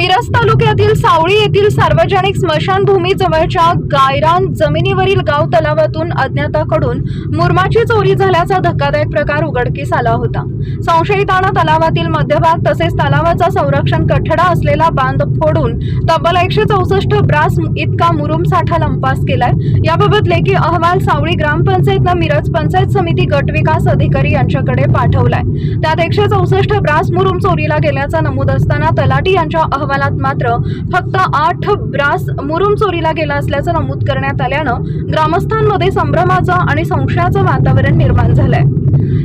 मिरज तालुक्यातील सावळी येथील सार्वजनिक स्मशानभूमी जवळच्या गायरान जमिनीवरील गाव तलावातून अज्ञाताकडून मुरमाची चोरी झाल्याचा धक्कादायक प्रकार उघडकीस आला होता. संशयितानं तलावातील मध्यभाग तसेच तलावाचा संरक्षण कठडा असलेला बांध फोडून तब्बल एकशे चौसष्ट ब्रास इतका मुरुम साठा लंपास केलाय. याबाबत लेखी अहवाल सावळी ग्रामपंचायतनं मिरज पंचायत समिती गट विकास अधिकारी यांच्याकडे पाठवलाय. त्यात एकशे चौसष्ट ब्रास मुरुम चोरीला गेल्याचा नमूद असताना तलाटी यांच्या अहवालात मात्र फक्त आठ ब्रास मुरुम चोरीला गेला असल्याचं नमूद करण्यात आल्यानं ग्रामस्थांमध्ये संभ्रमाचं आणि संशयाचं वातावरण निर्माण झालंय.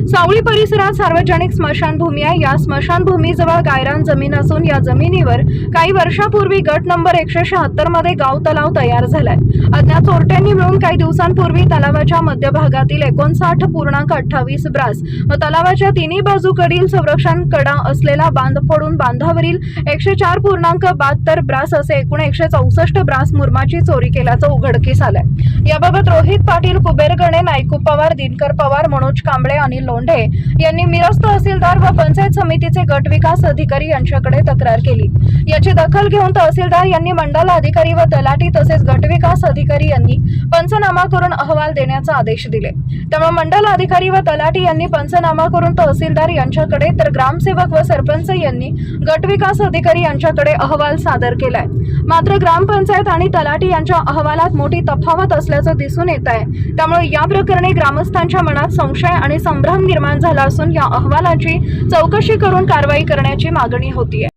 सावळी परिसरात सार्वजनिक स्मशानभूमी आहे. या स्मशानभूमीजवळ गायरान जमीन असून या जमिनीवर काही वर्षापूर्वी गट नंबर एकशे शहात्तरमध्ये गाव तलाव तयार झालाय. अज्ञात चोरट्यांनी मिळून काही दिवसांपूर्वी तलावाच्या मध्यभागातील एकोणसाठ पूर्णांक अठ्ठावीस ब्रास व तलावाच्या तिन्ही बाजूकडील संरक्षण कडा असलेला बांध फोडून बांधावरील एकशे चार पूर्णांक बहात्तर ब्रास असे एकूण एकशे चौसष्ट ब्रास मुरमाची चोरी केल्याचं उघडकीस आलंय. याबाबत रोहित पाटील कुबेरगणे नायकू पवार दिनकर पवार मनोज कांबळे अनिल लोंढे यांनी मिरज तहसीलदार व पंचायत समितीचे गट विकास अधिकारी यांच्याकडे तक्रार केली. याची दखल घेऊन तहसीलदार यांनी मंडल अधिकारी व तलाठी तसेच गटविकास अधिकारी यांनी पंचनामा करून अहवाल देण्याचे आदेश दिले. त्यामुळे मंडल अधिकारी व तलाठी यांनी पंचनामा करून तहसीलदार यांच्याकडे तर ग्रामसेवक व सरपंच यांनी गटविकास अधिकारी यांच्याकडे यांच्याकडे अहवाल सादर केलाय. मात्र ग्रामपंचायत आणि तलाठी यांच्या अहवालात मोठी तफावत असल्याचं दिसून येत आहे. त्यामुळे या प्रकरणी ग्रामस्थांच्या मनात संशय आणि संभ्रम निर्माण झाला असून या अहवालाची चौकशी करून कारवाई करण्याची मागणी होतीये.